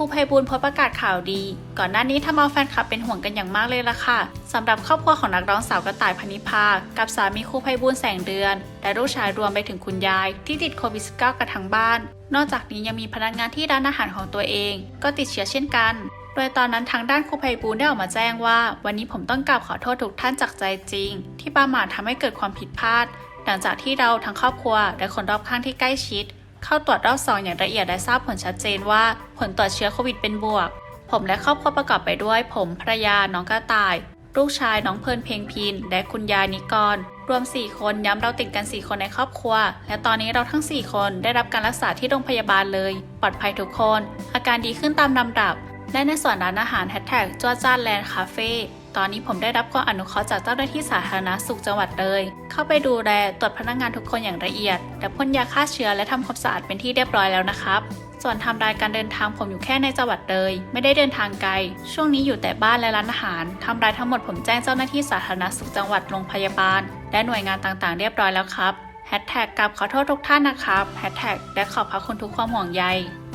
รูไพบูลโพสต์ประกาศข่าวดี ก่อนหน้านี้ทำเอาแฟนคลับเป็นห่วงกันอย่างมากเลยล่ะค่ะสำหรับครอบครัวของนักร้องสาวกระต่ายพนิพา กับสามีครูไพบูลแสงเดือน และลูกชายรวมไปถึงคุณยาย ที่ติดโควิด -19 กันทั้งบ้าน นอกจากนี้ยังมีพนักงานที่ร้านอาหารของตัวเอง ก็ติดเชื้อเช่นกัน โดยตอนนั้นทางด้านครูไพบูลได้ออกมาแจ้งว่า วันนี้ผมต้องกราบขอโทษทุกท่านจากใจจริง ที่ประมาททำให้เกิดความผิดพลาด หลังจากที่เราทั้งครอบครัว และคนรอบข้างที่ใกล้ชิด เข้าตรวจรอบสองอย่างละเอียดและทราบผลชัดเจนว่า ผลตรวจเชื้อโควิดเป็นบวก ผมและครอบครัวประกอบไปด้วย ผมภรรยาน้องกระต่าย ลูกชายน้องเพลินเพลงพิน และคุณยายนิกร รวม 4 คนย้ำเราติดกัน 4 คนในครอบครัว และตอนนี้เราทั้ง 4 คนได้รับการรักษาที่โรงพยาบาลเลย ปลอดภัยทุกคน อาการดีขึ้นตามลำดับ และในส่วนร้านอาหารแฮชแท็กจวจ้านแลนด์คาเฟ่ ตอนนี้ผมได้รับความอนุเคราะห์จากเจ้าหน้าที่สาธารณสุขจังหวัดเลย เข้าไปดูแลตรวจพนักงานทุกคนอย่างละเอียด และพ่นยาฆ่าเชื้อและทำความสะอาดเป็นที่เรียบร้อยแล้วนะครับส่วนทำรายการเดินทางผมอยู่แค่ในจังหวัดเลย ไม่ได้เดินทางไกล ช่วงนี้อยู่แต่บ้านและร้านอาหารทำรายทั้งหมดผมแจ้งเจ้าหน้าที่สาธารณสุขจังหวัดโรงพยาบาล และหน่วยงานต่างๆ เรียบร้อยแล้วครับแฮชแท็กกับขอโทษทุกท่านนะครับแฮชแท็กและขอบพระคุณทุกความห่วงใย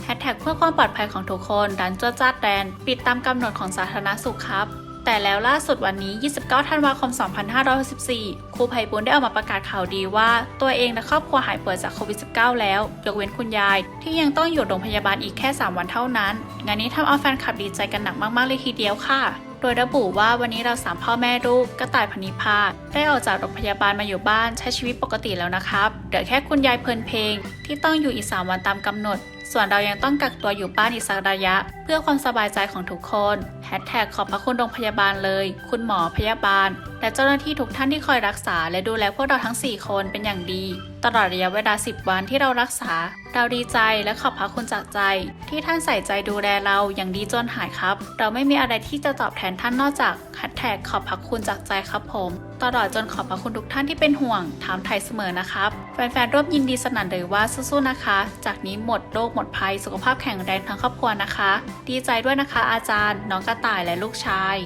แฮชแท็กเพื่อความปลอดภัยของทุกคนดันจวจ้าดแดน ปิดตามกำหนดของสาธารณสุขครับ แต่แล้วล่าสุดวันนี้ 29 ธันวาคม 2564 ครูไพบุญได้ออกมาประกาศข่าวดีว่า ตัวเองและครอบครัวหายป่วยจากโควิด -19 แล้ว ยกเว้นคุณยาย ที่ยังต้องอยู่โรงพยาบาลอีกแค่ 3 วันเท่านั้น งานนี้ทำเอาแฟนคลับดีใจกันหนักมาก ๆ เลยทีเดียวค่ะ โดยระบุว่าวันนี้เราสามพ่อแม่ลูกกระต่ายพนิพาได้ออกจากโรงพยาบาลมาอยู่บ้านใช้ชีวิตปกติแล้วนะครับเหลือแค่คุณยายเพลินเพลง ที่ต้องอยู่อีก 3 วันตามกำหนด ส่วนเรายังต้องกักตัวอยู่บ้านอีกสักระยะ เพื่อความสบายใจของทุกคนแฮชแท็กขอบพระคุณโรงพยาบาลเลย คุณหมอพยาบาล และเจ้าหน้าที่ทุกท่านที่คอยรักษา และดูแลพวกเราทั้ง 4 คนเป็นอย่างดี ตลอดระยะเวลา 10 วันที่เรารักษา เราดีใจและขอบพระคุณจากใจ ที่ท่านใส่ใจดูแลเราอย่างดีจนหายครับ เราไม่มีอะไรที่จะตอบแทนท่านนอกจากแฮชแท็กขอบพระคุณจากใจครับผมตลอดจนขอบพระคุณทุกท่านที่เป็นห่วง ถามไทยเสมอนะครับ แฟนๆ ร่วมยินดีสนั่นเลยว่าสู้ๆนะคะ จากนี้หมดโรคหมดภัย สุขภาพแข็งแรงทั้งครอบครัวนะคะ ดีใจด้วยนะคะอาจารย์ น้องกระต่ายและลูกชาย